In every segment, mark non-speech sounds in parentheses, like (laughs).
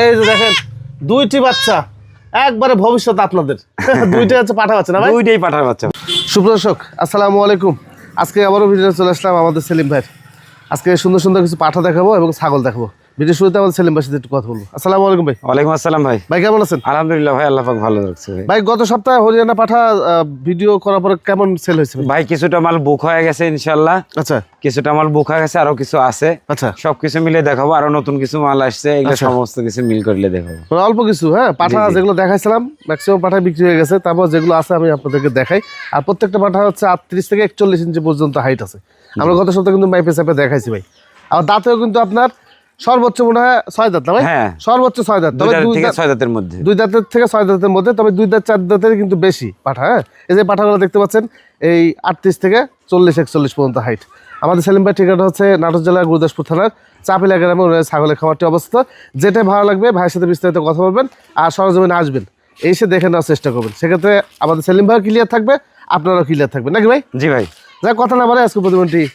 এই যে দেখেন দুইটি বাচ্চা। একবারে ভবিষ্যৎ আপনাদের। দুইটা হচ্ছে পাঠা বাচ্চা না ভাই? দুইটাই পাঠার বাচ্চা। সুপ্রদর্শক আসসালামু আলাইকুম। আজকে আবারও ভিডিও চলে আসলাম আমাদের সেলিম ভাই আজকে সুন্দর সুন্দর কিছু পাঠা দেখাবো এবং ছাগল দেখাবো। ভিডিও শুরুতে আমাদের সেলিম সাথে একটু কথা বলব। আসসালামু আলাইকুম ভাই। ওয়ালাইকুম আসসালাম ভাই। ভাই কেমন আছেন? আলহামদুলিল্লাহ ভাই আল্লাহ পাক ভালো রাখছে ভাই। ভাই গত সপ্তাহে হরিয়ানা পাঠা ভিডিও করার পরে কেমন সেল হয়েছে ভাই? কিছুটা মাল বুক হয়ে গেছে ইনশাল্লাহ আচ্ছা। কিছুটা মাল বুক হয়ে গেছে আরও কিছু আছে। আচ্ছা। সবকিছু মিলে দেখাবো আরও নতুন কিছু মাল আসছে এগুলো আচ্ছা। সমস্ত কিছু মিল করলে দেখাবো। মানে অল্প কিছু হ্যাঁ? পাঠা। যেগুলো দেখাইছিলাম ম্যাক্সিমাম পাঠা বিক্রি হয়ে গেছে তারপর যেগুলো আছে আমি আপনাদেরকে দেখাই। আর প্রত্যেকটা পাঠা হচ্ছে আটত্রিশ থেকে একচল্লিশ ইঞ্চি পর্যন্ত হাইট আছে। আমরা গত সপ্তাহে কিন্তু মাইপে চাপে দেখাইছি ভাই। আর দাঁতেও কিন্তু আপনার সর্বোচ্চ মনে হয় ছয় দাঁত না ভাই? হ্যাঁ। সর্বোচ্চ ছয় দাঁত। তবে দুই থেকে ছয় দাঁতের মধ্যে। দুই দাঁতের থেকে ছয় দাঁতের মধ্যে তবে দুই দাঁত চার দাঁতের কিন্তু বেশি পাঠা হ্যাঁ? এই যে পাঠাগুলো দেখতে পাচ্ছেন এই আটত্রিশ থেকে চল্লিশ একচল্লিশ পর্যন্ত হাইট আমাদের সেলিম ভাই ঠিকানা হচ্ছে নাটোর জেলার গুরুদাসপুর থানার চাপিলা গ্রামে ওনার ছাগলের খামারটি অবস্থিত। যেটা ভালো লাগবে ভাইয়ের সাথে বিস্তারিত কথা বলবেন আর সরজমিনে আসবেন এসে দেখে নেওয়ার চেষ্টা করবেন। সেক্ষেত্রে আমাদের সেলিম ভাই ক্লিয়ার থাকবে আপনারাও ক্লিয়ার থাকবেন। নাকি ভাই? জি ভাই। যাক কথা না বলে আজকে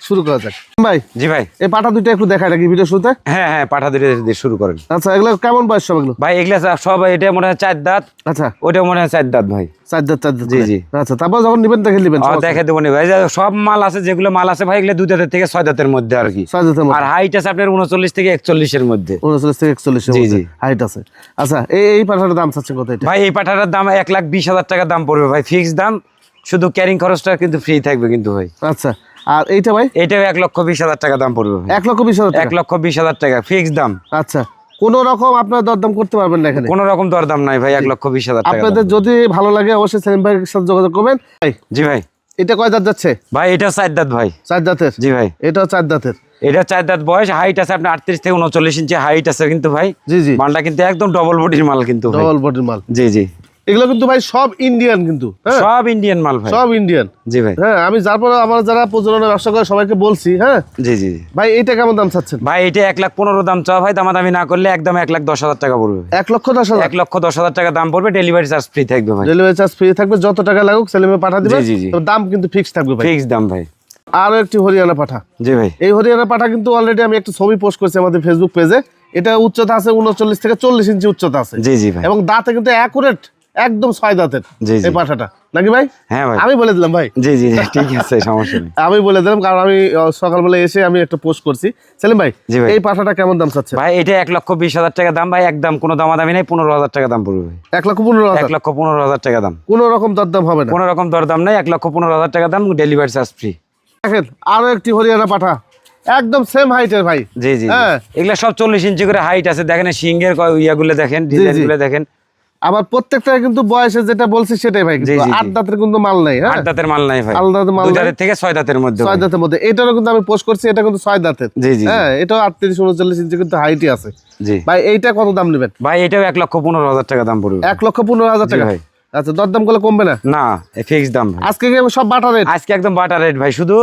শুরু করা যাক। ভাই জি ভাই। এই পাঠা দুইটা একটু দেখায় নাকি ভিডিও শুরুতে? হ্যাঁ হ্যাঁ পাঠা ধীরে শুরু করেন। আচ্ছা এগুলো কেমন বয়স সব এগুলো? ভাই এগুলা সব- এটা মনে হয় চার দাঁত। আচ্ছা। ওটা মনে হয় চার দাঁত ভাই। চার দাঁত চার দাঁত জি, জি। আচ্ছা তারপর যখন নিবেন দেখে নিবেন দেখে দেবো ভাই। সব মাল আছে যেগুলো মাল আছে ভাই এগুলো দুই দাঁতের থেকে ছয় দাঁতের মধ্যে আর কি। ছয় দাঁতের আর হাইট আছে আপনার উনচল্লিশ থেকে একচল্লিশের মধ্যে। উনচল্লিশ থেকে একচল্লিশ জি, জি। হাইট আছে। আচ্ছা এই এই পাঠাটার দাম চাচ্ছে কত ভাই এই পাঠাটার দাম এক লাখ বিশ হাজার টাকা দাম পড়বে ভাই। ফিক্স দাম শুধু ক্যারিং খরচটা কিন্তু ফ্রি থাকবে কিন্তু ভাই। আচ্ছা আর এইটা ভাই? এটাও এক লক্ষ বিশ হাজার টাকা দাম পড়বে এক লক্ষ বিশ হাজার এক লক্ষ বিশ হাজার টাকা ফিক্স দাম। আচ্ছা কোন রকম আপনার দরদাম করতে পারবেন না এখানে। কোন রকম দরদাম নাই ভাই এক লক্ষ বিশ হাজার টাকা আপনাদের যদি ভালো লাগে অবশ্যই সেলিম ভাইয়ের সাথে যোগাযোগ করবেন। ভাই জি ভাই। এটা কয় দাঁত যাচ্ছে? ভাই এটা চার দাঁত ভাই। চার দাঁতের? জি ভাই। এটাও চার দাঁতের? এটা চার দাঁত বয়স হাইট আছে আপনার আটত্রিশ থেকে উনচল্লিশ ইঞ্চি হাইট আছে কিন্তু ভাই। জি জি। মালটা কিন্তু একদম ডবল বডির মাল কিন্তু ডবল বডির মাল। জি জি। এগুলো কিন্তু ভাই সব ইন্ডিয়ান কিন্তু হ্যাঁ? সব ইন্ডিয়ান মাল ভাই। সব ইন্ডিয়ান জি ভাই। হ্যাঁ আমি যারপর আমার যারা প্রজননের ব্যবসা করে সবাইকে বলছি হ্যাঁ? জি জি। ভাই এইটা কেমন দাম চাচ্ছেন? ভাই এটা এক লাখ পনেরো দাম চাওয়া ভাই দামাদামি না করলে একদম এক লাখ দশ হাজার টাকা পড়বে। এক লক্ষ দশ হাজার? এক লক্ষ দশ হাজার টাকা দাম পড়বে ডেলিভারি চার্জ ফ্রি থাকবে ভাই। ডেলিভারি চার্জ ফ্রি থাকবে যত টাকা লাগুক সেলিমে পাঠা দিবে। জি, জি, জি। দাম কিন্তু ফিক্স থাকবে ভাই। ফিক্স দাম ভাই। আরও একটি হরিয়ানা পাঠা। জি ভাই। এই হরিয়ানা পাঠা কিন্তু অলরেডি আমি একটা ছবি পোস্ট করেছি আমাদের ফেসবুক পেজে এটা উচ্চতা আছে উনচল্লিশ থেকে চল্লিশ ইঞ্চি উচ্চতা আছে। জি জি ভাই। এবং দাঁতে কিন্তু অ্যাকুরেট একদম ছয় দাঁতের জি, জি। এই পাঠাটা নাকি ভাই? হ্যাঁ ভাই। আমি বলে দিলাম ভাই। জি জি ঠিক আছে সমস্যা নেই। (laughs) আমি বলে দিলাম কারণ আমি সকালবেলা এসে আমি একটা পোস্ট করছি। সেলিম ভাই এই পাঠাটা কেমন দাম চাচ্ছে ভাই এটা এক লক্ষ বিশ হাজার টাকা দাম ভাই একদম কোনো দামাদামি নেই পনেরো হাজার টাকা দাম পড়বে ভাই। এক লক্ষ পনেরো এক লক্ষ পনেরো হাজার টাকা দাম। কোনো রকম দরদাম হবে না। কোনো রকম দরদাম নেই এক লক্ষ পনেরো হাজার টাকা দাম ডেলিভারি চার্জ ফ্রি দেখেন আরও একটি হরিয়ানা পাঠা। একদম সেম হাইটের ভাই। জি জি। হ্যাঁ। এগুলা সব চল্লিশ ইঞ্চি করে হাইট আছে দেখেন সিংহের ইয়াগুলো দেখেন ডিজাইনগুলো দেখেন। আবার প্রত্যেকটা কিন্তু বয়সে যেটা বলছি সেটাই ভাই। আট দাঁতের কিন্তু মাল নাই হ্যাঁ? আট দাঁতের মাল নাই ভাই। আলাদা দাঁতের মাল দাঁতের থেকে ছয় দাঁতের মধ্যে ছয় দাঁতের মধ্যে। এটারও কিন্তু আমি পোস্ট করছি এটা কিন্তু ছয় দাঁতের। জি জি জি। হ্যাঁ এটাও আটত্রিশ উনচল্লিশ ইঞ্চি কিন্তু হাইটই আছে। জি। ভাই এইটা কত দাম নেবেন? ভাই এটাও এক লক্ষ পনেরো হাজার টাকা দাম পড়বে। এক লক্ষ পনেরো হাজার টাকা? ভাই। আচ্ছা দরদাম করলে কমবে না? না ফিক্স দাম আজকে সব বাটা রেট আজকে একদম বাটার রেট ভাই শুধু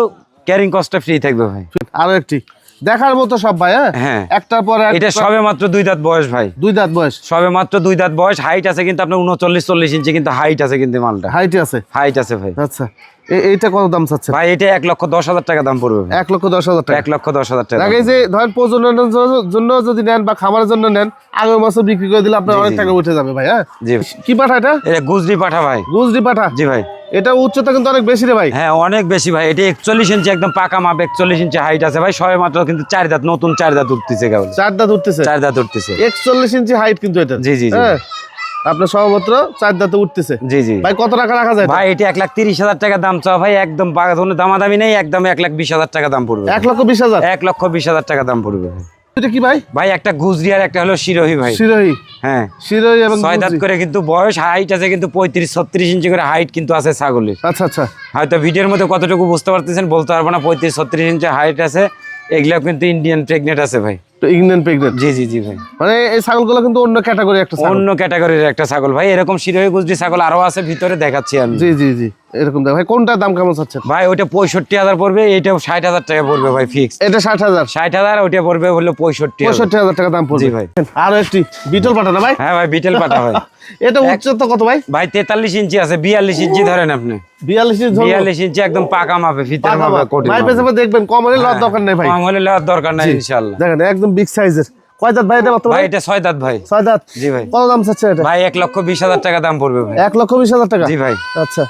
ক্যারিং কস্টটা ফ্রি থাকবে ভাই। আরও একটি। দেখার মতো সব ভাই হ্যাঁ? হ্যাঁ। একটার পর এটা সবে মাত্র দুই দাঁত বয়স ভাই। দুই দাঁত বয়স। সবে মাত্র দুই দাঁত বয়স হাইট আছে কিন্তু আপনার উনচল্লিশ চল্লিশ ইঞ্চি কিন্তু হাইট আছে কিন্তু মালটা। হাইট আছে? হাইট আছে ভাই। আচ্ছা। এইটা কত দাম চাচ্ছে ভাই এটা এক লক্ষ দশ হাজার টাকা দাম পড়বে এক লক্ষ দশ হাজার টাকা। এক লক্ষ দশ হাজার টাকা আগে যে ধরেন প্রজননের জন্য যদি নেন বা খামারের জন্য নেন আগের মাসে বিক্রি করে দিলে আপনার অনেক টাকা উঠে যাবে ভাই হ্যাঁ? জি কি পাঠা এটা? এটা গুজরি পাঠা ভাই। গুজরি পাঠা? জি ভাই। এটা উচ্চতা কিন্তু অনেক বেশি রে ভাই। হ্যাঁ অনেক বেশি ভাই। এটা একচল্লিশ ইঞ্চি একদম পাকা মাপ একচল্লিশ ইঞ্চি হাইট আছে ভাই। সবে মাত্র কিন্তু চার দাঁত নতুন চার দাঁত উঠতেছে কেবল। চার দাঁত উঠতেছে? চার দাঁত উঠতেছে। একচল্লিশ ইঞ্চি হাইট কিন্তু এটা। জি, জি। হ্যাঁ আপনার সহমাত্র চার দাঁতে উঠতেছে। জি জি। ভাই কত টাকা রাখা যায় ভাই এটা এক লাখ তিরিশ হাজার টাকা দাম চাও ভাই। একদম বাগাধনের দামাদামি নেই একদম এক লাখ বিশ হাজার টাকা দাম পড়বে। এক লক্ষ বিশ হাজার? এক লক্ষ বিশ হাজার টাকা দাম পড়বে ভাই। এটা কি ভাই? ভাই একটা গুজরি আর একটা হলো শিরোহী ভাই। শিরোহী। হ্যাঁ। শিরোহী এবং ছয় দাঁত করে কিন্তু বয়স হাইট আছে কিন্তু পঁয়ত্রিশ ছত্রিশ ইঞ্চি করে হাইট কিন্তু আছে ছাগলের। আচ্ছা আচ্ছা। হয়তো ভিডিওর মধ্যে কতটুকু বুঝতে পারতেছেন বলতে পারব না পঁয়ত্রিশ ছত্রিশ ইঞ্চি হাইট আছে। এগুলো কিন্তু ইন্ডিয়ান প্রেগনেন্ট আছে ভাই। ইংল্যান্ড প্রেগনেন্ট জি জি জি ভাই। মানে এই ছাগলগুলো কিন্তু অন্য ক্যাটাগরি একটা অন্য ক্যাটাগরির একটা ছাগল ভাই এরকম শিরোহী গুজরি ছাগল আরও আছে ভিতরে দেখাচ্ছি আমি। জি জি জি এরকম দেখ। ভাই কোনটার দাম কেমন চাচ্ছেন? ভাই ওইটা পঁয়ষট্টি হাজার পড়বে এটা ষাট হাজার টাকা পড়বে ভাই ফিক্স এটা ষাট হাজার। ষাট হাজার ওইটা পড়বে হলো পঁয়ষট্টি হাজার। পঁয়ষট্টি হাজার টাকা দাম পড়বে। ভাই। আরও একটি বিটল পাঠা না ভাই। হ্যাঁ ভাই বিটেল পাঠা ভাই (laughs) এটা উচ্চতা কত ভাই? ভাই তেতাল্লিশ ইঞ্চি আছে বিয়াল্লিশ ইঞ্চি ধরেন আপনি। বিয়াল্লিশ ইঞ্চি ধরবো। বিয়াল্লিশ ইঞ্চি একদম পাকা মাপে ফিতের মাপে কোটি ভাই পেছনে দেখবেন কম হলে লওয়ার দরকার নাই ভাই। কম হলে লেওয়ার দরকার নাই ইনশাল্লাহ। দেখেন একদম বিগ সাইজের কয় দাঁত ভাই এটা ভাই এটা ছয় দাঁত ভাই। ছয় দাঁত? জি ভাই। কত দাম চাচ্ছে এটা? ভাই এক লক্ষ বিশ হাজার টাকা দাম পড়বে ভাই। এক লক্ষ বিশ হাজার টাকা? জি ভাই। আচ্ছা।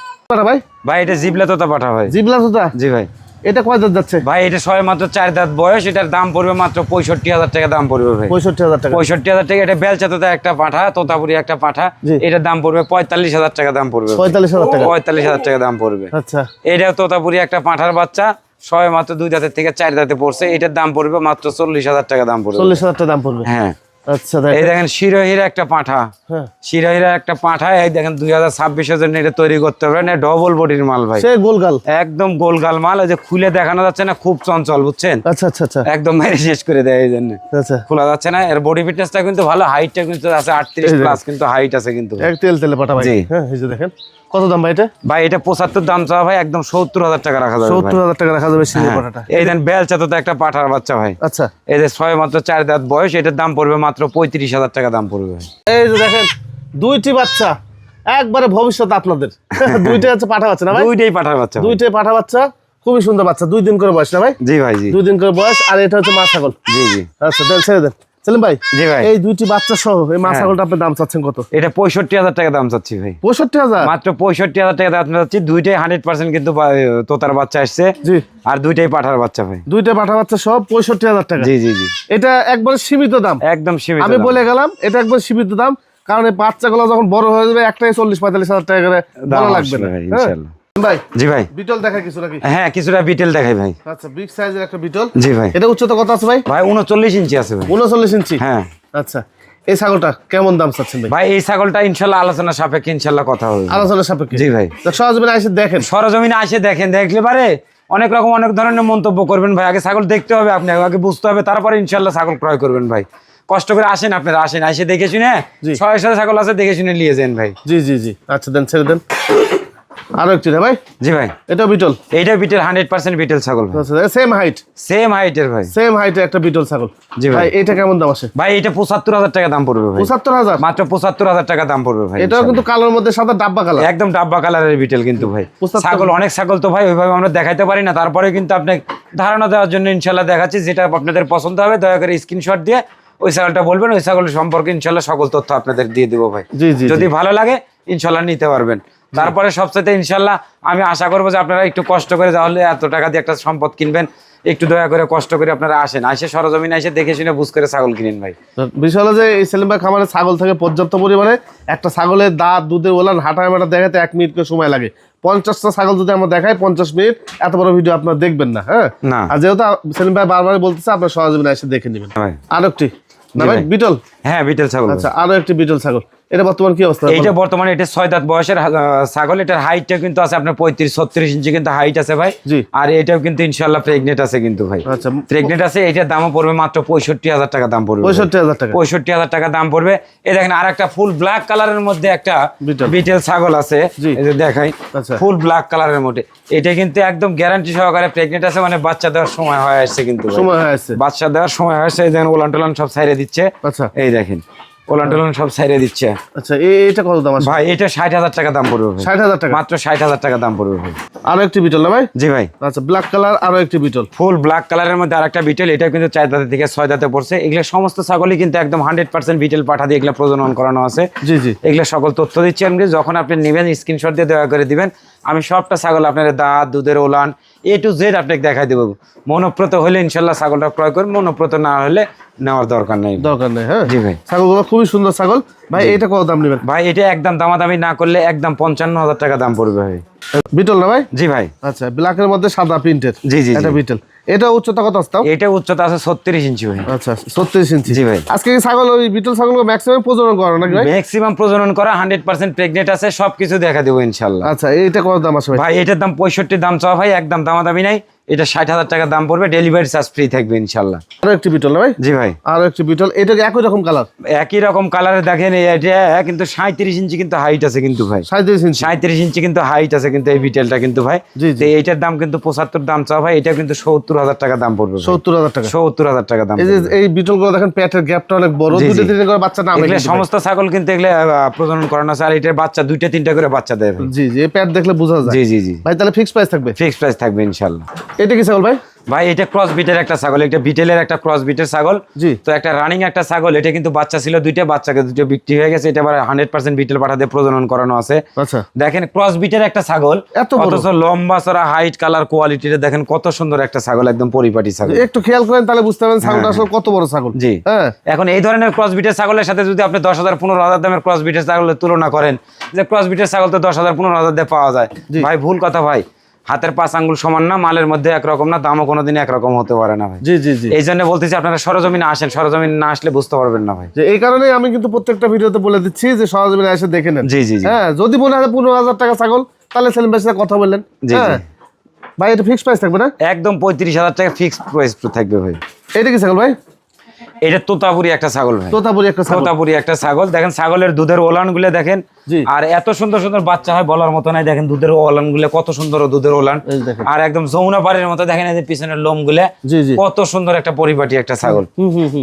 ভাই? ভাই এটা জিবলা তোতা পাঠা ভাই। জিবলা তোতা? জি ভাই। এটা কয় দাঁত যাচ্ছে? ভাই এটা ছয় মাত্র চার দাঁত বয়স এটার দাম পড়বে মাত্র পঁয়ষট্টি হাজার টাকা দাম পড়বে ভাই। পঁয়ষট্টি হাজার টাকা। পঁয়ষট্টি হাজার টাকা এটা বেলচা তোতা একটা পাঠা তোতাপুরি একটা পাঠা এটার দাম পড়বে পঁয়তাল্লিশ হাজার টাকা দাম পড়বে পঁয়তাল্লিশ হাজার টাকা। পঁয়তাল্লিশ হাজার টাকা দাম পড়বে। আচ্ছা। এটাও তোতাপুরি একটা পাঁঠার বাচ্চা ছয় মাত্র দুই দাঁতের থেকে চার দাঁতে পড়ছে এটার দাম পড়বে মাত্র চল্লিশ হাজার টাকা দাম পড়বে। চল্লিশ হাজার টাকা দাম পড়বে। হ্যাঁ। আচ্ছা এই দেখেন শিরোহির একটা পাঁঠা। হ্যাঁ। শিরোহির একটা পাঁঠা এই দেখেন দুই হাজার ছাব্বিশের জন্য এটা তৈরি করতে পারেন ডবল বডির মাল ভাই। গোলগাল। একদম গোলগাল মাল ওই যে খুলে দেখানো যাচ্ছে না খুব চঞ্চল বুঝছেন? আচ্ছা আচ্ছা আচ্ছা। একদম মেরে শেষ করে দেয় এই জন্য। আচ্ছা। খোলা যাচ্ছে না এর বডি ফিটনেসটা কিন্তু ভালো হাইটটা কিন্তু আছে আটত্রিশ। প্লাস কিন্তু হাইট আছে কিন্তু। তেল তেলে পাঠা ভাই। হ্যাঁ এই যে দেখেন। কত দাম ভাই এটা? ভাই এটা পঁচাত্তর দাম চাওয়া ভাই একদম সত্তর হাজার টাকা রাখা যাবে সত্তর হাজার টাকা রাখা যাবে হ্যাঁ। পাঠাটা। এই দেন বেলচা তো একটা পাঠার বাচ্চা ভাই। আচ্ছা। এই যে ছয় মাত্র চার দাঁত বয়স এটার দাম পড়বে মাত্র পঁয়ত্রিশ হাজার টাকা দাম পড়বে এই যে দেখেন দুইটি বাচ্চা একবারে ভবিষ্যৎ আপনাদের। (laughs) দুইটাই হচ্ছে পাঠা বাচ্চা না ভাই? দুইটাই পাঠার বাচ্চা। দুইটাই পাঠা বাচ্চা খুবই সুন্দর বাচ্চা দুই দিন করে বয়স না ভাই? জি ভাই জি। দুই দিন করে বয়স আর এটা হচ্ছে মা ছাগল। জি জি। আচ্ছা দেন ছেড়ে দেন। সেলিম ভাই জি ভাই। এই দুইটি বাচ্চা সহ এই মা হ্যাঁ। ছাগলটা আপনি দাম চাচ্ছেন কত? এটা পঁয়ষট্টি হাজার টাকা দাম চাচ্ছি ভাই। পঁয়ষট্টি হাজার? মাত্র পঁয়ষট্টি হাজার টাকা দাম চাচ্ছি। দুইটাই হান্ড্রেড পার্সেন্ট কিন্তু তোতার বাচ্চা আসছে। জি। আর দুইটাই পাঠার বাচ্চা ভাই। দুইটা পাঠা বাচ্চা সহ পঁয়ষট্টি হাজার টাকা। জি জি জি। এটা একবারে সীমিত দাম। একদম সীমিত আমি বলে গেলাম এটা একবার সীমিত দাম। কারণ এই বাচ্চাগুলো যখন বড় হয়ে যাবে একটাই চল্লিশ পঁয়তাল্লিশ হাজার টাকা করে দাম লাগবে না। ভাই হ্যাঁ? ইনশাল্লাহ ভাই? জি ভাই। বিটল দেখা কিছু নাকি? হ্যাঁ কিছুটা বিটেল দেখাই ভাই। আচ্ছা বিগ সাইজের একটা বিটল। জি ভাই। এটা উচ্চতা কত আছে ভাই? ভাই উনচল্লিশ ইঞ্চি আছে ভাই। ইঞ্চি? হ্যাঁ। আচ্ছা এই ছাগলটা কেমন দাম চাচ্ছেন ভাই? ভাই এই ছাগলটা ইনশাল্লাহ আলোচনা সাপেক্ষে ইনশাল্লাহ কথা হবে। আলোচনার সাপেক্ষে? জি ভাই। তো এসে দেখেন। সরজমিনে আসে দেখেন দেখলে পারে অনেক রকম অনেক ধরনের মন্তব্য করবেন ভাই। আগে ছাগল দেখতে হবে আপনি আগে বুঝতে হবে তারপরে ইনশাল্লাহ ছাগল ক্রয় করবেন ভাই। কষ্ট করে আসেন আপনারা আসেন এসে দেখে শুনে। ছয় সাথে ছাগল আছে দেখে শুনে নিয়ে যান ভাই। জি জি জি। আচ্ছা দেন ছেড়ে দেন। আরও একটি না ভাই। জি ভাই। এটা বিটল। এইটা বিটেল হান্ড্রেড পার্সেন্ট বিটেল ছাগল আচ্ছা সেম হাইট সেম হাইটের ভাই। সেম হাইটে একটা বিটল ছাগল। জি ভাই। এটা কেমন দাম আসে? ভাই এটা পঁচাত্তর হাজার টাকা দাম পড়বে ভাই। পঁচাত্তর হাজার? মাত্র পঁচাত্তর হাজার টাকা দাম পড়বে ভাই এটাও কিন্তু কালোর মধ্যে সাদা ডাব্বা কালার। একদম ডাব্বা কালারের বিটেল কিন্তু ভাই। 75 ছাগল অনেক ছাগল তো ভাই ওইভাবে আমরা দেখাইতে পারি না। তারপরে কিন্তু আপনি ধারণা দেওয়ার জন্য ইনশাল্লাহ দেখাচ্ছি যেটা আপনাদের পছন্দ হবে দয়া করে স্ক্রিনশট দিয়ে ওই ছাগলটা বলবেন। ওই ছাগল সম্পর্কে ইনশাল্লাহ সকল তথ্য আপনাদের দিয়ে দিব ভাই। জি জি যদি ভালো লাগে ইনশাল্লাহ নিতে পারবেন। তারপরে সবসাথে ইনশাল্লাহ আমি আশা করব যে আপনারা একটু কষ্ট করে তাহলে এত টাকা দিয়ে একটা সম্পদ কিনবেন। একটু দয়া করে কষ্ট করে আপনারা আসেন। আসে সরজমিনে এসে দেখে শুনে বুঝ করে ছাগল কিনেন ভাই। বিষয় হলো যে এই সেলিম ভাই খামারে ছাগল থাকে পর্যাপ্ত পরিমাণে। একটা ছাগলের দাঁত দুধে ওলান হাঁটা মাটা দেখাতে এক মিনিট করে সময় লাগে। পঞ্চাশটা ছাগল যদি আমরা দেখাই পঞ্চাশ মিনিট এত বড় ভিডিও আপনারা দেখবেন না হ্যাঁ? না। আর যেহেতু সেলিম ভাই বারবার বলতেছে আপনার সহজমিনে এসে দেখে নেবেন। ভাই। আরও একটি না ভাই। বিটল? হ্যাঁ বিটেল ছাগল। আচ্ছা আরও একটি বিটল ছাগল। এটা বর্তমান কি অবস্থা এইটা বর্তমানে এটা ছয় দাঁত বয়সের ছাগল এটার হাইটটা কিন্তু আছে আপনার পঁয়ত্রিশ ছত্রিশ ইঞ্চি কিন্তু হাইট আছে ভাই। আর এটাও কিন্তু ইনশাল্লাহ প্রেগনেন্ট আছে কিন্তু ভাই। আচ্ছা প্রেগনেন্ট আছে এটার দামও পড়বে মাত্র পঁয়ষট্টি হাজার টাকা দাম পড়বে পঁয়ষট্টি হাজার টাকা। পঁয়ষট্টি হাজার টাকা দাম পড়বে। এই দেখেন আর একটা ফুল ব্ল্যাক কালারের মধ্যে একটা বিটেল ছাগল আছে। দেখাই। ফুল ব্ল্যাক কালারের মধ্যে। এটা কিন্তু একদম গ্যারান্টি সহকারে প্রেগনেন্ট আছে মানে বাচ্চা দেওয়ার সময় হয়ে আসছে কিন্তু সময় হয়ে আসছে। বাচ্চা দেওয়ার সময় হয়ে আসছে এই দেখেন ওলান টোলান সব সাইরে দিচ্ছে। আচ্ছা। এই দেখেন। ওলান টোলান সব সাইরে দিচ্ছে। আচ্ছা এটা কত দাম আছে ভাই এটা ষাট হাজার টাকা দাম পড়বে ষাট হাজার টাকা? মাত্র ষাট হাজার টাকা দাম পড়বে ভাই। আরও একটি বিটল না ভাই? জি ভাই। আচ্ছা ব্ল্যাক কালার আরও একটি বিটল। ফুল ব্ল্যাক কালারের মধ্যে আরেকটা বিটেল এটা কিন্তু চার দাঁতে থেকে ছয় দাঁতে পড়ছে। এগুলো সমস্ত ছাগলই কিন্তু একদম হান্ড্রেড পার্সেন্ট বিটেল পাঠা দিয়ে এগুলো প্রজনন করানো আছে। জি জি। এগুলো সকল তথ্য দিচ্ছি আমি। যখন আপনি নেবেন স্ক্রিনশট দিয়ে দয়া করে দিবেন। আমি সবটা ছাগল আপনার দাঁত দুধের ওলান এ টু জেড আপনাকে দেখাই দেবো। মনোপ্রত হলে ইনশাল্লাহ ছাগলটা ক্রয় করুন মনোপ্রত না হলে নেওয়ার দরকার নেই। দরকার নেই হ্যাঁ? জি ভাই। ছাগলগুলো খুবই সুন্দর ছাগল। ভাই এটা কত দাম নেবেন? ভাই এটা একদম দামাদামি না করলে একদম পঞ্চান্ন হাজার টাকা দাম পড়বে ভাই। বিটল না ভাই? জি ভাই। আচ্ছা ব্ল্যাকের মধ্যে সাদা প্রিন্টের জি, জি, জি। এটা বিটল। এটা উচ্চতা কত আসতাম এটা উচ্চতা আছে ছত্রিশ ইঞ্চি ভাই। আচ্ছা ছত্রিশ ইঞ্চি। জি ভাই। আজকে ছাগল ওই বিটল ছাগল ম্যাক্সিমাম প্রজনন করা নাকি ভাই? ম্যাক্সিমাম প্রজনন করা হান্ড্রেড পার্সেন্ট প্রেগনেন্ট আছে সবকিছু দেখা দেবো ইনশাল্লাহ। আচ্ছা এটা কত দাম আছে ভাই? ভাই এটার দাম পঁয়ষট্টি দাম চাওয়া ভাই একদম দামাদামি নাই। এটা ষাট হাজার টাকা দাম পড়বে ডেলিভারি চার্জ ফ্রি থাকবে ইনশাল্লাহ। আরও একটি বিটল ভাই? জি ভাই। আরও একটি বিটল এটা একই রকম কালার একই রকম কালারে দেখেন এটা কিন্তু সাঁত্রিশ ইঞ্চি কিন্তু হাইট আছে কিন্তু ভাই। সাঁত্রিশ ইঞ্চি? সাঁত্রিশ ইঞ্চি কিন্তু হাইট আছে কিন্তু এই বিটেলটা কিন্তু ভাই। তো এইটার দাম কিন্তু পঁচাত্তর দাম চাওয়া ভাই এটা কিন্তু সত্তর হাজার টাকা দাম পড়বে সত্তর হাজার টাকা। সত্তর হাজার টাকা দাম এই বিটলগুলো দেখেন পেটের গ্যাপটা অনেক বড়। দুটো তিনটে করে বাচ্চা নামে এগুলো সমস্ত ছাগল কিন্তু এগুলো প্রজনন করানো আছে আর এটার বাচ্চা দুইটা তিনটা করে বাচ্চা দেয় জি জি প্যাট দেখলে বোঝা যায়। জি জি জি। ভাই তাহলে ফিক্স প্রাইস থাকবে? ফিক্সড প্রাইস থাকবে ইনশাল্লাহ। এটা কি ছাগল ভাই? ভাই এটা ক্রস বিটের একটা ছাগল এটা বিটেলের একটা ক্রস বিটের ছাগল। জি। তো একটা রানিং একটা ছাগল এটা কিন্তু বাচ্চা ছিল দুইটা বাচ্চাকে দুটো বিক্রি হয়ে গেছে এটা আবার হান্ড্রেড পার্সেন্ট বিটেল পাঠাতে প্রজনন করানো আছে। আচ্ছা। দেখেন ক্রস বিটের একটা ছাগল এত? অথচ লম্বা চড়া হাইট কালার কোয়ালিটিটা দেখেন কত সুন্দর একটা ছাগল একদম পরিপাটি ছাগল। একটু খেয়াল করেন তাহলে বুঝতে পারবেন ছাগলটা আসলে কত বড় ছাগল। জি। হ্যাঁ। এখন এই ধরনের ক্রস বিটের ছাগলের সাথে যদি আপনি দশ হাজার পনেরো হাজার দামের ক্রস বিটের ছাগলের তুলনা করেন যে ক্রস বিটের ছাগল তো দশ হাজার পনেরো হাজার দিয়ে পাওয়া যায়। ভাই ভুল কথা ভাই। হাতের পাঁচ আঙ্গুল সমান না মালের মধ্যে একরকম না দামও কোনোদিন একরকম হতে পারে না ভাই। জি জি জি। এই জন্য বলতেছি আপনারা সরজমিনে আসেন সরজমিনে না আসলে বুঝতে পারবেন না ভাই। যে এই কারণে আমি কিন্তু প্রত্যেকটা ভিডিওতে বলে দিচ্ছি যে সহজে এসে দেখে নেন। জি জি হ্যাঁ যদি মনে হয় পনেরো হাজার টাকা ছাগল তাহলে সেলিম ভাইয়ের সাথে কথা বললেন। জি, হ্যাঁ। ভাই এটা ফিক্স প্রাইস থাকবে না? একদম পঁয়ত্রিশ হাজার টাকা ফিক্সড প্রাইস থাকবে ভাই। এটা কি ছাগল ভাই? এটা তোতাপুরি একটা ছাগল ভাই। তোতাপুরি একটা ছাগল। তোতাপুরি একটা ছাগল। দেখেন ছাগলের দুধের ওলানগুলো দেখেন। আর এত সুন্দর সুন্দর বাচ্চা হয় বলার মতো নাই। দেখেন দুধের ওলানগুলো কত সুন্দর দুধের ওলান। আর একদম যমুনা পাড়ির মতো দেখেন এই যে পিছনের লোমগুলো কত সুন্দর একটা পরিপাটি একটা ছাগল।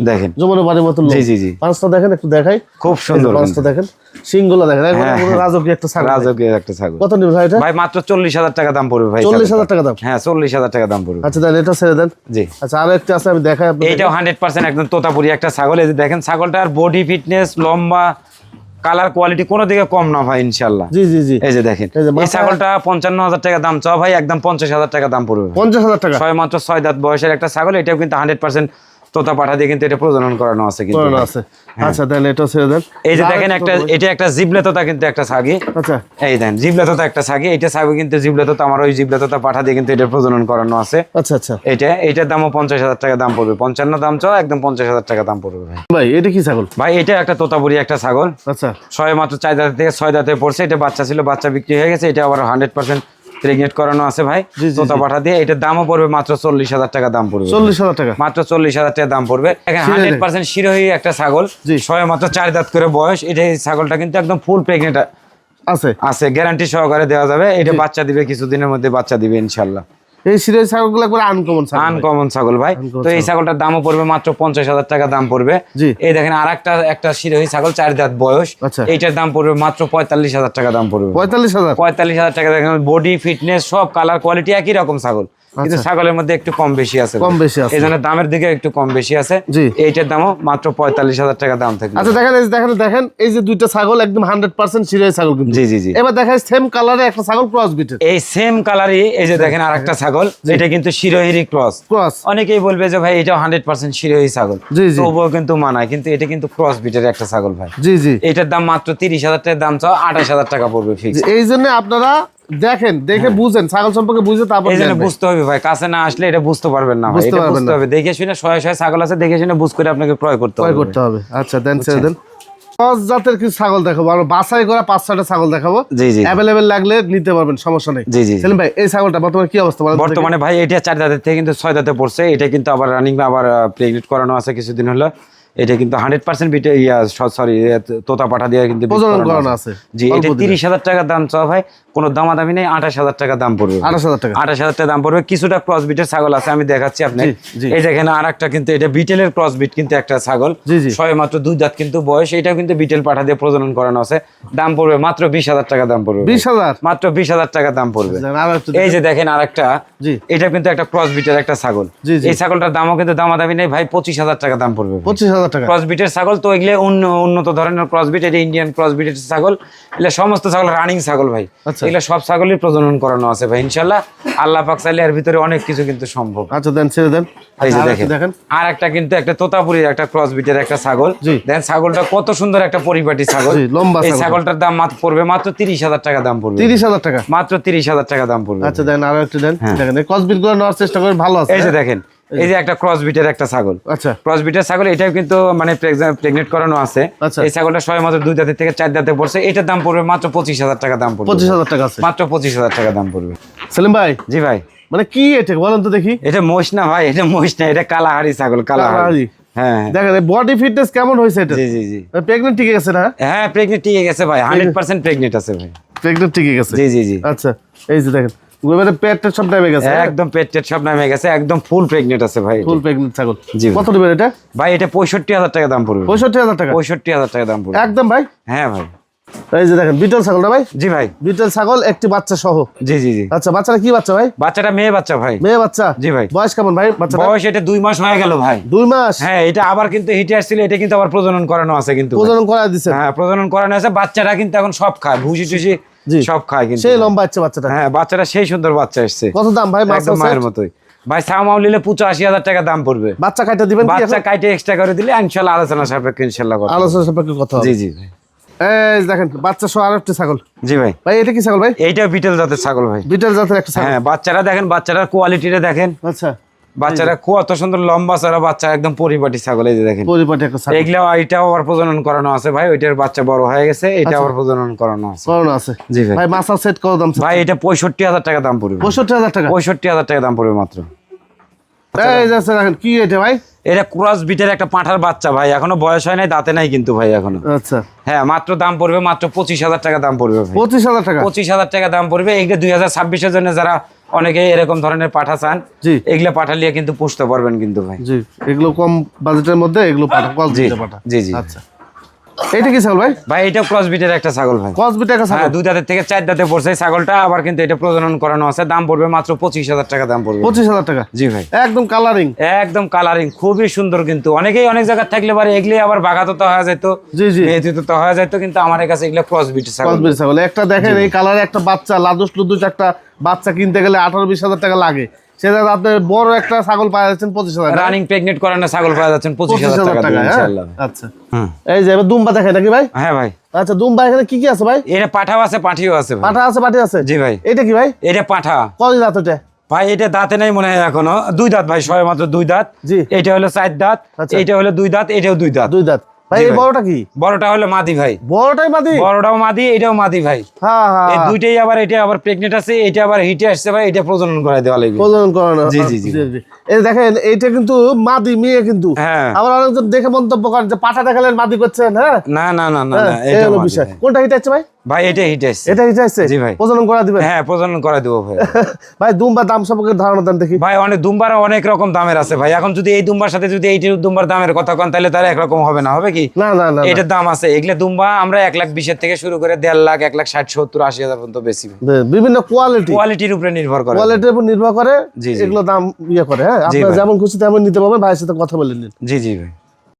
দেখেন। জমানো বাড়ির মতো জি, জি, জি। পাঁচটা দেখেন একটু দেখাই। খুব সুন্দর পাঁচটা দেখেন। সিংগুলো দেখেন। একবারে হ্যাঁ, রাজকীয় একটা ছাগল। রাজকীয় একটা ছাগল। কত নিবে ভাই এটা? ভাই মাত্র চল্লিশ হাজার টাকা দাম পড়বে ভাই চল্লিশ ছাগলটার। হাজার টাকা দাম? হ্যাঁ চল্লিশ হাজার টাকা দাম পড়বে। আচ্ছা এটা ছেড়ে দেন। জি। আচ্ছা আরও একটা আছে আমি দেখাই আপনাদের। হান্ড্রেড পার্সেন্ট একদম তোতাপুরি একটা ছাগল। এই যে দেখেন ছাগলটার বডি ফিটনেস লম্বা কালার কোয়ালিটি কোনো দিকে কম না ভাই ইনশাল্লাহ জি জি জি। এই যে দেখেন এই ছাগলটা পঞ্চান্ন হাজার টাকা দাম চাও ভাই একদম পঞ্চাশ হাজার টাকা দাম পড়বে পঞ্চাশ হাজার টাকা। ছয় মাত্র ছয় দাঁত বয়সের একটা ছাগল এটাও কিন্তু হান্ড্রেড পার্সেন্ট তোতা পাঠা দিয়ে কিন্তু এটা প্রজনন করানো আছে কিন্তু আছে। আচ্ছা দেন এটা ছেড়ে দেন। এই যে দেখেন একটা এটা একটা জিবলে তোতা কিন্তু একটা ছাগি। আচ্ছা। এই দেন জিবলে তোতা একটা ছাগি। এটা ছাগি কিন্তু জিবলে তোতা আমার ওই জিবলে তোতা পাঠা দিয়ে কিন্তু এটা প্রজনন করানো আছে। আচ্ছা আচ্ছা। এটা এটার দামও পঞ্চাশ হাজার টাকা দাম পড়বে। পঞ্চান্ন দাম চাও একদম পঞ্চাশ হাজার টাকা দাম পড়বে ভাই। ভাই এটা কি ছাগল? ভাই এটা একটা তোতা তোতাপুরি একটা ছাগল। আচ্ছা। ছয় মাত্র চার দাঁত থেকে ছয় দাঁতে পড়ছে। এটা বাচ্চা ছিল বাচ্চা বিক্রি হয়ে গেছে। এটা আবার হান্ড্রেড পার্সেন্ট প্রেগনেন্ট করানো আছে ভাই। তোতা পাঠা দিয়ে এটার দামও পড়বে মাত্র চল্লিশ হাজার টাকা দাম পড়বে চল্লিশ হাজার টাকা। মাত্র চল্লিশ হাজার টাকা দাম পড়বে। হান্ড্রেড পার্সেন্ট শিরোহী একটা ছাগল। ছয় মাত্র চার দাঁত করে বয়স। এটা এই ছাগলটা কিন্তু একদম ফুল প্রেগনেন্ট আছে। আছে। গ্যারান্টি সহকারে দেওয়া যাবে। এটা বাচ্চা দিবে কিছুদিনের মধ্যে বাচ্চা দিবে ইনশাল্লাহ। এই সিরিয়াল ছাগলগুলো একবার আনকমন ছাগল। আনকমন ছাগল ভাই। তো এই ছাগলটার দামও পড়বে মাত্র পঞ্চাশ হাজার টাকা দাম পড়বে। এই দেখেন আর একটা একটা শিরোহী ছাগল চার দাঁত বয়স। আচ্ছা। এইটার দাম পড়বে মাত্র পঁয়তাল্লিশ হাজার টাকা দাম পড়বে। পঁয়তাল্লিশ হাজার। পঁয়তাল্লিশ হাজার টাকা দেখেন বডি ফিটনেস সব কালার কোয়ালিটি একই রকম ছাগল। কিন্তু ছাগলের মধ্যে একটু কম বেশি আছে। আচ্ছা। কম বেশি আছে। এই জন্য দামের দিকে একটু কম বেশি আছে। জি। এইটার দামও মাত্র পঁয়তাল্লিশ হাজার টাকা দাম থাকবে। আচ্ছা দেখেন এই দেখেন দেখেন এই যে দুইটা ছাগল একদম হান্ড্রেড পার্সেন্ট সিরিয়াল ছাগল কিন্তু। জি জি জি। এবার দেখায় সেম কালারে একটা ছাগল ক্রস বিটের এই সেম কালারই এই যে দেখেন আর একটা ছাগল এটা কিন্তু শিরোহিরি ক্রস ক্রস অনেকেই বলবে যে ভাই এটা হান্ড্রেড পার্সেন্ট শিরোহী ছাগল। জি, জি। তবুও কিন্তু মানায় কিন্তু এটা কিন্তু ক্রস বিটের একটা ছাগল ভাই। জি জি। এটার দাম মাত্র তিরিশ হাজার টাকার দাম চাও আঠাশ হাজার টাকা পড়বে ফিক্স এই জন্য আপনারা দেখেন দেখে বুঝেন ছাগল সম্পর্কে বুঝে তারপর হ্যাঁ। বুঝতে হবে ভাই কাছে না আসলে এটা বুঝতে পারবেন না বুঝতে। হবে। দেখে শুনে শয়ে শয়ে ছাগল আছে দেখে শুনে বুঝ করে আপনাকে ক্রয় করতে হবে করতে হবে। আচ্ছা দেন ছেড়ে দেন। জাতের কিছু ছাগল দেখাবো আমরা বাছাই করা পাঁচ ছয়টা ছাগল দেখাবো। অ্যাভেলেবেল লাগলে নিতে পারবেন সমস্যা নেই। জি জি সেলিম ভাই এই ছাগলটা বর্তমানে কি অবস্থা? বর্তমানে ভাই এটা চার দাঁতের থেকে কিন্তু ছয় দাঁতে পড়ছে এটা কিন্তু আবার রানিং আবার প্রেগনেন্ট করানো আছে কিছুদিন হলো। এটা কিন্তু হান্ড্রেড পার্সেন্ট বিটে ইয়া সরি তোতা পাঠা দিয়ে কিন্তু আছে। জি এটা তিরিশ হাজার টাকা দাম চাওয়া ভাই কোনো দামাদামি নেই আঠাশ হাজার টাকা দাম পড়বে। আঠাশ হাজার টাকা। আঠাশ হাজার টাকা দাম পড়বে কিছুটা ক্রস বিটের ছাগল আছে আমি দেখাচ্ছি আপনি। এই দেখেন আর একটা কিন্তু এটা বিটেলের ক্রস বিট কিন্তু একটা ছাগল। ছয় মাত্র দুই দাঁত কিন্তু বয়স এটাও কিন্তু বিটেল পাঠা দিয়ে প্রজনন করানো আছে। দাম পড়বে মাত্র বিশ হাজার টাকা দাম পড়বে বিশ হাজার? মাত্র বিশ হাজার টাকা দাম পড়বে। আরও একটু এই যে দেখেন আরেকটা। জি। এটা কিন্তু একটা ক্রস বিটের একটা ছাগল। এই ছাগলটার দামও কিন্তু দামাদামি নেই ভাই পঁচিশ হাজার টাকা দাম পড়বে পঁচিশ হাজার টাকা। ক্রস ছাগল তো এগুলো উন্নত ধরনের ক্রস বিট এটা ইন্ডিয়ান ক্রস বিটের ছাগল এগুলো সমস্ত ছাগল রানিং ছাগল ভাই। আচ্ছা। এগুলো সব ছাগলই প্রজনন করানো আছে ভাই ইনশাল্লাহ। আল্লাহ পাক চাইলে এর ভিতরে অনেক কিছু কিন্তু সম্ভব। আচ্ছা দেন ছেড়ে দেন। এই যে আচ্ছা, আর দেখেন। দেখেন। আর একটা কিন্তু একটা তোতাপুরির একটা ক্রস বিটের একটা ছাগল। জি। দেখেন ছাগলটা কত সুন্দর একটা পরিপাটি ছাগল। লম্বা এই ছাগলটার দাম মাত্র পড়বে মাত্র তিরিশ হাজার টাকা দাম পড়বে। তিরিশ হাজার টাকা। মাত্র তিরিশ হাজার টাকা দাম পড়বে। আচ্ছা দেন আরও একটু দেন দেখেন এই ক্রস বিটগুলো নেওয়ার চেষ্টা করেন ভালো আছে। হ্যাঁ। এই যে দেখেন এই যে একটা ক্রস বিটের একটা ছাগল। আচ্ছা। ক্রস বিটের ছাগল এটাও কিন্তু মানে প্রেগনেন্ট করানো আছে। আচ্ছা। এই ছাগলটা ছয় মাত্র দুই দাঁতের থেকে চার দাঁতে পড়ছে। এটার দাম পড়বে মাত্র পঁচিশ হাজার টাকা দাম পড়বে। পঁচিশ হাজার টাকা আছে। মাত্র পঁচিশ হাজার টাকা দাম পড়বে। সেলিম ভাই? জি ভাই। মানে কি এটা? বলেন তো দেখি। এটা মোষ না ভাই এটা মোষ না এটা কালাহারি ছাগল কালাহারি। হ্যাঁ। দেখেন বডি ফিটনেস কেমন হয়েছে এটা? জি জি জি। প্রেগনেন্ট টিকে গেছে না? হ্যাঁ প্রেগনেন্ট টিকে গেছে ভাই হান্ড্রেড পার্সেন্ট প্রেগনেন্ট আছে ভাই। প্রেগনেন্ট টিকে গেছে জি জি জি। আচ্ছা এই যে দেখেন। এবারে পেটটা সব নেমে গেছে একদম পেট টেট সব নামে গেছে একদম ফুল প্রেগনেন্ট আছে ভাই ফুল প্রেগনেন্ট ছাগল। জি। কত নেবেন এটা? ভাই এটা পঁয়ষট্টি হাজার টাকা দাম পড়বে। পঁয়ষট্টি হাজার টাকা? পঁয়ষট্টি হাজার টাকা দাম পড়বে। একদম ভাই? হ্যাঁ ভাই। এই যে দেখেন বিটল ভাই? জি ভাই। বিটল ছাগল একটি বাচ্চা সহ। জি জি জি। আচ্ছা বাচ্চাটা কি বাচ্চা ভাই? বাচ্চাটা মেয়ে বাচ্চা ভাই। মেয়ে বাচ্চা? জি ভাই। বয়স কেমন ভাই বয়স এটা দুই মাস হয়ে গেল ভাই। দুই মাস? হ্যাঁ এটা আবার কিন্তু হিটে আসছিল এটা কিন্তু আবার প্রজনন করানো আছে কিন্তু প্রজনন করা দিচ্ছে হ্যাঁ প্রজনন করানো আছে বাচ্চাটা কিন্তু এখন সব খায় ভুসি টুসি। সব খায় কিন্তু সেই লম্বা হচ্ছে বাচ্চাটা। হ্যাঁ বাচ্চাটা সেই সুন্দর বাচ্চা এসছে। কত দাম ভাই? একদম মায়ের মতোই। ভাই সামাও নিলে পঁচাশি হাজার টাকা দাম পড়বে। বাচ্চা কাটা দিবেন বাচ্চা? কাইটে এক্সট্রা করে দিলে ইনশাল্লাহ আলোচনা সাপেক্ষে ইনশাল্লাহ আলোচনা সাপেক্ষে কথা হবে। জি জি ভাই। এই দেখেন বাচ্চা সহ আর একটি ছাগল। জি ভাই। ভাই এটা কি ছাগল ভাই? এইটা বিটেল জাতের ছাগল ভাই। বিটেল জাতের একটা ছাগল। হ্যাঁ বাচ্চারা দেখেন বাচ্চাটার কোয়ালিটিটা দেখেন। আচ্ছা। বাচ্চারা কত সুন্দর লম্বা সারা বাচ্চা একদম পরিপাটি ছাগল এই যে দেখেন। পরিপাটি একটা ছাগল। এগুলো এটাও আবার প্রজনন করানো আছে ভাই ওইটার বাচ্চা বড় হয়ে গেছে এটা আবার প্রজনন করানো আছে। করোনা আছে। জি ভাই। ভাই মাছার সেট কত দাম ভাই এটা পঁয়ষট্টি হাজার টাকা দাম পড়বে। পঁয়ষট্টি হাজার টাকা? পঁয়ষট্টি হাজার টাকা দাম পড়বে মাত্র। এই যে আছে দেখেন কি এটা ভাই? এটা ক্রস বিটের একটা পাঁঠার বাচ্চা ভাই এখনও বয়স হয় নাই দাঁতে নাই কিন্তু ভাই এখনও। আচ্ছা। হ্যাঁ মাত্র দাম পড়বে মাত্র পঁচিশ হাজার টাকা দাম পড়বে ভাই। পঁচিশ হাজার টাকা? পঁচিশ হাজার টাকা দাম পড়বে এগুলো দুই হাজার ছাব্বিশের জন্য যারা অনেকে এরকম ধরনের পাঠা চান। জি। এগুলো পাঠালিয়া কিন্তু পুষতে পারবেন কিন্তু ভাই। জি এগুলো কম বাজেটের মধ্যে এগুলো পাঠা জি। পাঠা। জি জি। আচ্ছা। এটা কি ছাগল ভাই? ভাই এটা ক্রস বিটের একটা ছাগল ভাই। একটা হ্যাঁ ছাগল দুই দাঁতের থেকে চার দাঁতে পড়ছে ছাগলটা আবার কিন্তু এটা প্রজনন করানো আছে। দাম পড়বে মাত্র পঁচিশ হাজার টাকা দাম পড়বে। পঁচিশ হাজার টাকা? জি ভাই। একদম কালারিং একদম কালারিং খুবই সুন্দর কিন্তু। অনেকেই অনেক জায়গায় থাকলে পারে এগুলি আবার বাগাতো তো হয়ে যেত জি জি। তো হয়ে যেত কিন্তু আমার কাছে এগুলো ক্রস বিট ছাগল। বিটে ছাগল। একটা দেখেন এই কালারে একটা বাচ্চা লাদুস লুদুস একটা বাচ্চা কিনতে গেলে আঠারো বিশ হাজার টাকা লাগে। সেটা আপনি বড় একটা ছাগল পাওয়া যাচ্ছেন পঁচিশ হাজার টাকা। রানিং প্রেগনেন্ট করানো ছাগল পাওয়া যাচ্ছেন পঁচিশ হাজার টাকা হ্যাঁ? ইনশাআল্লাহ। আচ্ছা। এই যে এবার দুম্বা দেখেন নাকি ভাই? হ্যাঁ ভাই। আচ্ছা দুম্বা এখানে কি কি আছে ভাই? এটা পাঠাও আছে পাঠিও আছে পাঠা আছে পাটি আছে? জি ভাই। এটা কি ভাই? এটা পাঠা। কত দাঁত ওটা? ভাই এটা দাঁতে নাই মনে হয় এখনও। দুই দাঁত ভাই সবাই মাত্র দুই দাঁত। জি। এটা হলো চার দাঁত। আচ্ছা। এটা হলো দুই দাঁত এটাও দুই দাঁত। দুই দাঁত। ভাই এই বড়টা কি? বড়টা হলো মাদি ভাই। বড়টাই মাদি? বড়টাও মাদি এটাও মাদি ভাই। হ্যাঁ এই হ্যাঁ দুইটাই আবার এটা আবার প্রেগনেন্ট আছে এটা আবার হিটে আসছে ভাই এটা প্রজনন করায় দেওয়া লাগবে। প্রজনন করানো। জি, জি, জি। এই দেখেন এইটা কিন্তু মাদি মেয়ে কিন্তু। হ্যাঁ। আবার অনেকজন দেখে মন্তব্য করেন যে পাঠা দেখালেন মাদি করছেন হ্যাঁ? না না না না হ্যাঁ, এটা বিষয়। কোনটা হিট আসছে ভাই? ভাই এটা হিটে আসছে। এটা হিট আছে জি ভাই। প্রজনন করা দিবেন? হ্যাঁ প্রজনন করে দেবো ভাই। (laughs) ভাই দুম্বা দাম সম্পর্কে ধারণা দেন দেখি। ভাই অনেক দুম্বার অনেক রকম দামের আছে ভাই। এখন যদি এই দুম্বার সাথে যদি এই দুম্বার দামের কথা কন তাহলে তার একরকম হবে না হবে কি? না না না। এটার দাম আছে। এগুলো দুম্বা আমরা এক লাখ বিশের থেকে শুরু করে দেড় লাখ এক লাখ ষাট সত্তর আশি হাজার পর্যন্ত বেশি। বিভিন্ন কোয়ালিটি কোয়ালিটির উপরে নির্ভর করে। কোয়ালিটির উপর নির্ভর করে। এগুলো দাম ইয়ে করে হ্যাঁ। আপনারা যেমন খুশি তেমন নিতে পারবেন ভাইয়ের সাথে কথা বলে নিন। জি জি ভাই।